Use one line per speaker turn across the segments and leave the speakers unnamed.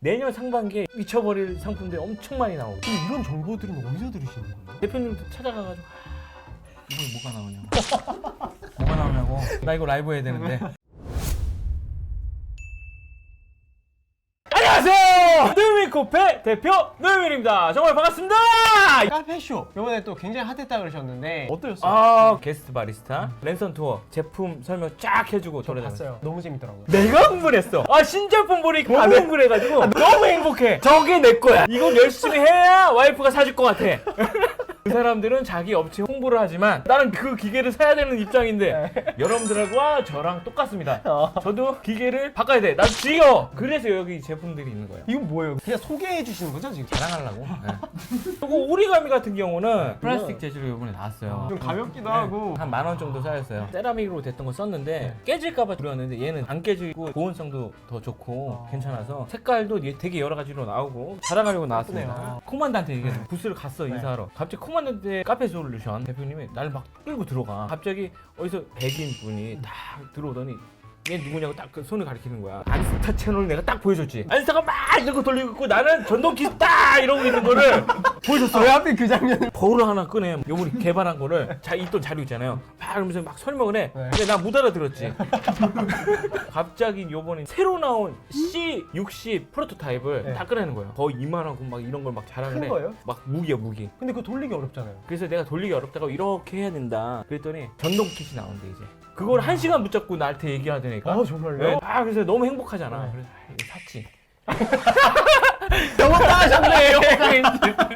내년 상반기에 미쳐버릴 상품들이 엄청 많이 나오고.
근데 이런 정보들은 어디서 들으시는 거예요?
대표님도 찾아가가지고. 하, 이번에 뭐가 나오냐고? 뭐가 나오냐고? 나 이거 라이브 해야 되는데 노유미코페 대표 노유민입니다 정말 반갑습니다
카페쇼 이번에 또 굉장히 핫했다 그러셨는데 어떠셨어요?
아 게스트 바리스타 랜선 투어 제품 설명 쫙 해주고
저
돌아다녔어요
봤어요. 너무 재밌더라고요.
내가 흥분했어. 아 신제품 보니 너무
아, 네.
흥분해가지고 너무 행복해. 저게 내 거야. 이걸 열심히 해야 와이프가 사줄 것 같아. 그 사람들은 자기 업체 홍보를 하지만 나는 그 기계를 사야 되는 입장인데 여러분들과 저랑 똑같습니다.
어.
저도 기계를 바꿔야 돼. 난 지겨. 그래서 여기 제품들이 있는 거예요.
이건 뭐예요? 그냥 소개해 주시는 거죠 지금?
자랑하려고. 네. 그리고 오리가미 같은 경우는 플라스틱 재질로 이번에 나왔어요.
좀 가볍기도
네.
하고
한 만 원 정도 쌓였어요. 세라믹으로 됐던 거 썼는데 깨질까봐 두려웠는데 얘는 안 깨지고 보온성도 더 좋고
아.
괜찮아서 색깔도 얘 되게 여러 가지로 나오고 자랑하려고 나왔습니다. 코만단테 얘기해 부스를 갔어
네.
인사하러. 갑자기 코만 단테 카페 솔루션 대표님이 나를 막 끌고 들어가. 갑자기 어디서 백인 분이 딱 들어오더니 얘 누구냐고 딱 그 손을 가리키는 거야. 안스타 채널을 내가 딱 보여줬지. 안스타가 막 이러고 돌리고 있고 나는 전동키 딱 이러고 있는 거를 보여줬어.
왜 하필 그 장면?
거울을 하나 꺼내 요번에 개발한 거를 자 있던 자료 있잖아요 막 이러면서 막 설명을 해
네.
근데 나 못 알아들었지 갑자기 요번에 새로 나온 C60 프로토타입을
네.
다 꺼내는 거예요 거의 이만하고 막 이런 걸 막 자랑을
큰 거예요?
해막 무기야 무기
근데 그거 돌리기 어렵잖아요.
그래서 내가 돌리기 어렵다고 이렇게 해야 된다 그랬더니 전동 킷이 나온대 이제 그걸 한 시간 붙잡고 나한테 얘기하더니까
아 정말요?
네. 아 그래서 너무 행복하잖아
네.
그래서 아, 이거 샀지
영업다 하셨네.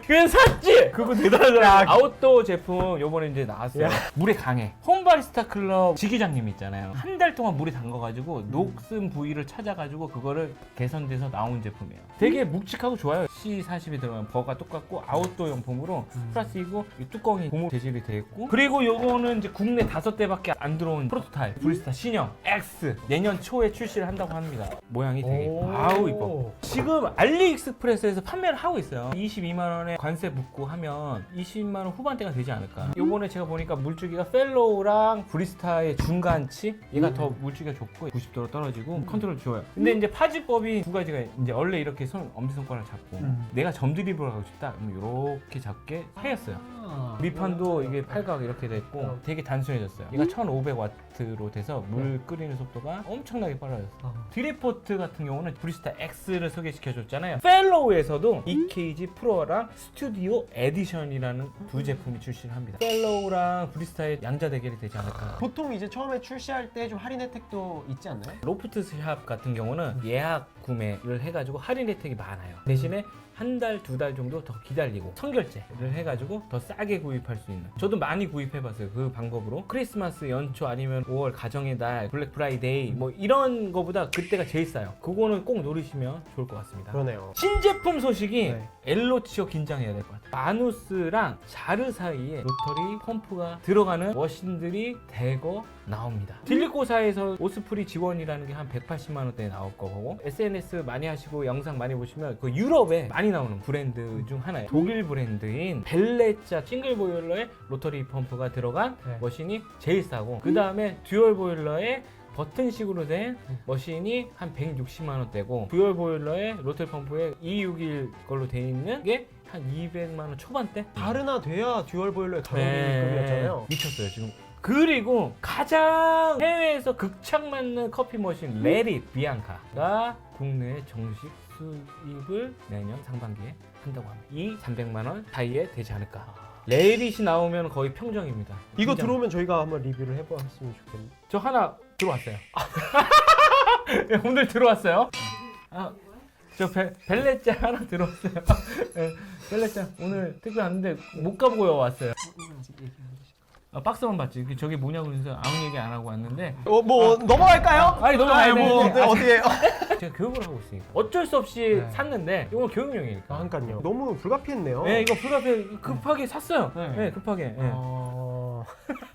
그래서 샀지. 그거 대단하더라. 아웃도어 제품 요번에 이제 나왔어요.
야.
물에 강해. 홈바리스타 클럽 지기장님 있잖아요. 한 달 동안 물에 담가가지고 녹슨 부위를 찾아가지고 그거를 개선돼서 나온 제품이에요. 되게 묵직하고 좋아요. C40이 들어간 버가 똑같고 아웃도어 용품으로 플라스틱이고 이 뚜껑이 고무 재질이 되어 있고 그리고 요거는 이제 국내 다섯 대밖에 안 들어온 프로토타입 브리스타 신형 X 내년 초에 출시를 한다고 합니다. 모양이 되게
오.
아우 이뻐. 지금 알리 익스프레스에서 판매를 하고 있어요. 22만 원에 관세 붙고 하면 20만 원 후반대가 되지 않을까. 요번에 제가 보니까 물주기가 펠로우랑 브리스타의 중간치 얘가 더 물주기가 좋고 90도로 떨어지고 컨트롤 좋아요. 근데 이제 파지법이 두 가지가 이제 원래 이렇게 손 엄지 손가락 잡고
음.
내가 점 드리블 하고 싶다. 그럼 이렇게 잡게 하였어요.
아.
밑판도 이게 팔각 이렇게 돼 있고
어.
되게 단순해졌어요. 얘가 1500와트로 돼서 물 끓이는 속도가 엄청나게 빨라졌어.
아.
드리포트 같은 경우는 브리스타 X를 소개시켜줬잖아요. 펠로우에서도 EKG 프로랑 스튜디오 에디션이라는 두 제품이 출시를 합니다. 펠로우랑 브리스타의 양자 대결이 되지 않을까.
보통 이제 처음에 출시할 때 좀 할인 혜택도 있지 않나요?
로프트 샵 같은 경우는 예약 구매를 해가지고 할인 혜택이 많아요. 대신에 한 달, 두 달 정도 더 기다리고 선결제를 해가지고 더 싸게 구입할 수 있는. 저도 많이 구입해봤어요. 그 방법으로. 크리스마스 연초 아니면 5월 가정의 달, 블랙 프라이데이 뭐 이런 거보다 그때가 제일 싸요. 그거는 꼭 노리시면 좋을 것 같습니다.
그러네요.
신제품 소식이
네.
엘로치어 긴장해야 될 것 같아요. 마누스랑 자르 사이에 로터리 펌프가 들어가는 머신들이 대거 나옵니다. 딜리코사에서 오스프리 지원이라는 게 한 180만 원대에 나올 거고 SNS 많이 하시고 영상 많이 보시면 그 유럽에 많이 나오는 브랜드 중 하나예요. 독일 브랜드인 벨레자 싱글 보일러에 로터리 펌프가 들어간
네.
머신이 제일 싸고 그 다음에 듀얼 보일러에 버튼식으로 된 머신이 한 160만 원대고 듀얼 보일러에 로텔 펌프에 261 걸로 돼 있는 게 한 200만 원 초반대?
다르나 돼야 듀얼 보일러에
네.
가격이 급이었잖아요.
미쳤어요 지금. 그리고 가장 해외에서 극찬 맞는 커피 머신 레리 비앙카가 국내에 정식 수입을 내년 상반기에 한다고 합니다. 이 300만 원 사이에 되지 않을까. 레릿이 나오면 거의 평정입니다.
이거
평정.
들어오면 저희가 한번 리뷰를 해보았으면 좋겠네요.
저 하나 들어왔어요. 네, 오늘 들어왔어요. 아, 저 벨, 벨레짱 하나 들어왔어요. 네, 벨레짱 오늘 택배 왔는데 못 가보고 왔어요. 아, 박스만 봤지. 그 저게 뭐냐고 해서 아무 얘기 안 하고 왔는데
어, 뭐 넘어갈까요?
아니, 넘어가야
뭐
되는데.
어떻게?
제가 교육을 하고 있으니까 어쩔 수 없이
네.
샀는데 이건 교육용이니까.
아, 그러니까요. 너무 불가피했네요.
네, 이거 불가피해 급하게 샀어요.
네.
네, 급하게. 네.
어...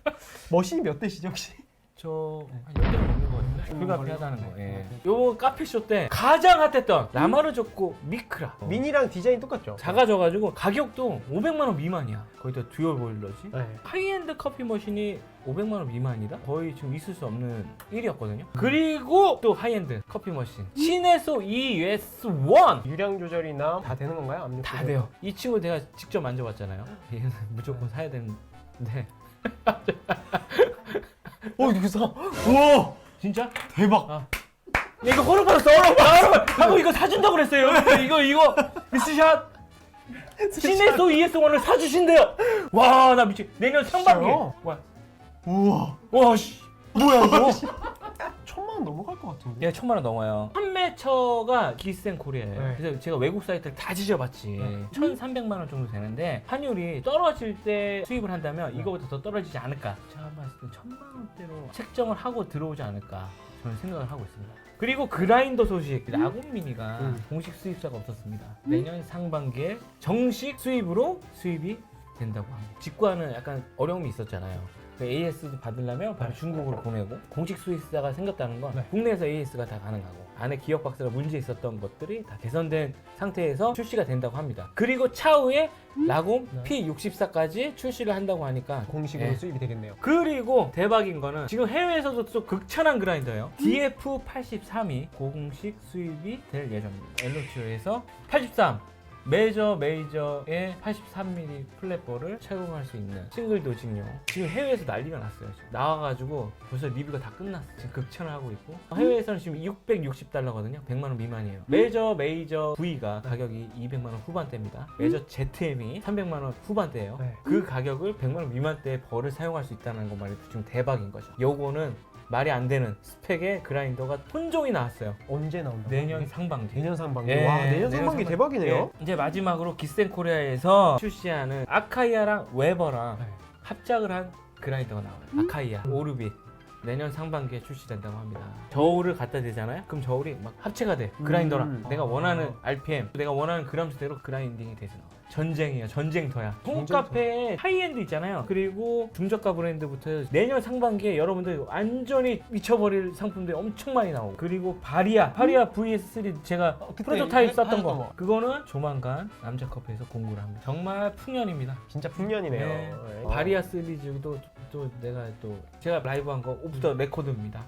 머신이 몇 대시죠 혹시?
저한 10대가 넘는 것 같은데. 불가피하다는 거. 예. 요 카페쇼 때 가장 핫했던 라마르 조코 미크라. 어.
미니랑 디자인 똑같죠?
작아져가지고 가격도 500만 원 미만이야. 거의 다 듀얼 보일러지.
네.
하이엔드 커피 머신이 500만 원 미만이다? 거의 지금 있을 수 없는 일이었거든요. 그리고 또 하이엔드 커피 머신 시네소 ES1
유량 조절이나 다 되는 건가요? 압력
다
조절?
돼요. 이 친구 내가 직접 만져봤잖아요. 얘는 무조건 사야 되는데.
어 이거 사.
우와! 진짜?
대박.
아. 야, 이거 허락 받았어. 허락 받았어. 하고 이거 사준다고 그랬어요. 이거 이거 미스샷. 시네소 ES1을 사주신대요. 와, 나 미치. 내년 상반기에.
진짜요?
와,
우와.
와, 씨. 뭐야 이거?
천만 원 넘어갈 것 같은데.
예, 천만 원 넘어요. 판매처가 기센 코리아예요.
네.
그래서 제가 외국 사이트를 다 뒤져봤지.
네.
1,300만 원 정도 되는데 환율이 떨어질 때 수입을 한다면 이거보다 더 떨어지지 않을까? 제가 봤을 때 천만 원대로 책정을 하고 들어오지 않을까? 저는 생각을 하고 있습니다. 그리고 그라인더 소식 라곤 미니가
음.
공식 수입사가 없었습니다. 내년 상반기에 정식 수입으로 수입이 된다고 합니다. 직구하는 약간 어려움이 있었잖아요. 그 AS도 받으려면 바로 중국으로 보내고 공식 수입사가 생겼다는 건
네.
국내에서 AS가 다 가능하고 안에 기업 박스가 문제 있었던 것들이 다 개선된 상태에서 출시가 된다고 합니다. 그리고 차후에 라곰
네.
P64까지 출시를 한다고 하니까
공식으로
예.
수입이 되겠네요.
그리고 대박인 거는 지금 해외에서도 또 극찬한 그라인더예요. DF83이 고공식 수입이 될 예정입니다. 엘로치오에서 83 메이저 메이저의 83mm 플랫볼을 채용할 수 있는 싱글 도징용 지금 해외에서 난리가 났어요 지금. 나와가지고 벌써 리뷰가 다 끝났어 지금 극찬을 하고 있고. 해외에서는 지금 660달러거든요. 100만원 미만이에요. 메이저 메이저 V가 가격이 200만원 후반대입니다. 메이저 ZM이 300만원 후반대예요.
네.
그 가격을 100만원 미만대의 벌을 사용할 수 있다는 것만이 지금 대박인 거죠. 요거는 말이 안 되는 스펙의 그라인더가 혼종이 나왔어요
언제 나온다?
내년 상반기
내년 상반기.
예,
와 내년
내년
상반기
상반기.
대박이네요.
예, 이제 마지막으로 기센 코리아에서 출시하는 아카이아랑 웨버랑
네.
합작을 한 그라인더가 나와요. 아카이아, 오르빗. 내년 상반기에 출시된다고 합니다. 저울을 갖다 대잖아요? 그럼 저울이 막 합체가 돼. 그라인더랑.
음.
내가
아.
원하는 RPM, 내가 원하는 그람수대로 그라인딩이 돼서 나와요. 전쟁이에요. 전쟁터야.
전쟁터.
홈카페에 하이엔드 있잖아요. 그리고 중저가 브랜드부터 내년 상반기에 여러분들 완전히 미쳐버릴 상품들이 엄청 많이 나오고 그리고 바리아, 바리아 VS3 제가
어, 그때
프로토타입
해-
썼던 거.
거.
그거는 조만간 남자 커피에서 공구를 합니다. 정말 풍년입니다.
진짜 풍년이네요.
네.
네.
바리아 시리즈도 또 내가 또 제가 라이브 한 거 오프 더 레코드입니다.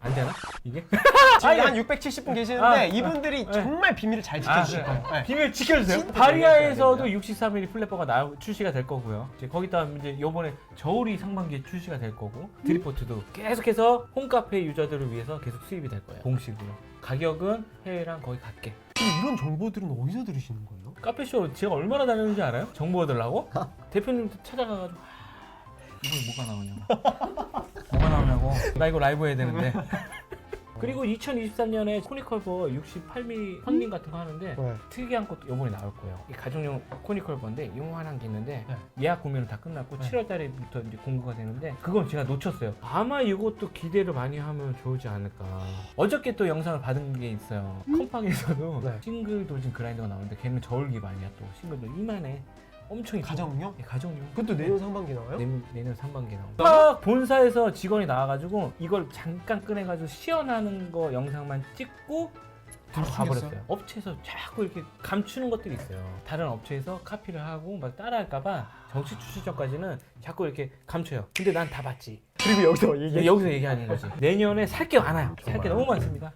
안 되나? 이게?
지금
아니,
한 670분 계시는데
아,
이분들이
네.
정말 비밀을 잘 지켜주실 거예요. 네.
비밀 지켜주세요. 바리아에서도
지켜주셔야
63mm 플랫버가 나, 출시가 될 거고요. 이제 거기다 이제 요번에 저울이 상반기에 출시가 될 거고 드리포트도 계속해서 홈카페 유저들을 위해서 계속 수입이 될 거예요. 공식으로. 가격은 해외랑 거의 같게.
근데 이런 정보들은 어디서 들으시는 거예요?
카페쇼 제가 얼마나 다녔는지 알아요? 정보 얻으려고? 대표님도 찾아가가지고 하, 이번에 뭐가 나오냐고 뭐가 나오냐고 나 이거 라이브 해야 되는데 그리고 2023년에 코니컬버 68mm 황림 같은 거 하는데
네.
특이한 것도 이번에 나올 거예요. 이 가정용 코니컬버인데 요만한 게 있는데
네.
예약 구매는 다 끝났고
네.
7월 달에부터 이제 공구가 되는데 그건 제가 놓쳤어요. 아마 이것도 기대를 많이 하면 좋지 않을까. 어저께 또 영상을 받은 게 있어요. 컴팍에서도
네.
싱글 도진 그라인더가 나오는데 걔는 저울 기 반이야 또 싱글도 이만해. 엄청 이뻐.
가정용?
예, 가정용.
그것도 내년 상반기 나와요?
내년, 내년 상반기에 나온다. 막 본사에서 직원이 나와가지고 이걸 잠깐 꺼내가지고 시연하는 거 영상만 찍고 바로 가버렸어요. 업체에서 자꾸 이렇게 감추는 것들이 있어요. 다른 업체에서 카피를 하고 막 따라할까봐 정식 출시 전까지는 자꾸 이렇게 감춰요. 근데 난 다 봤지.
그리고 여기서 얘기
여기서 얘기하는 거지. 내년에 살 게 많아요. 살 게. 너무 많습니다.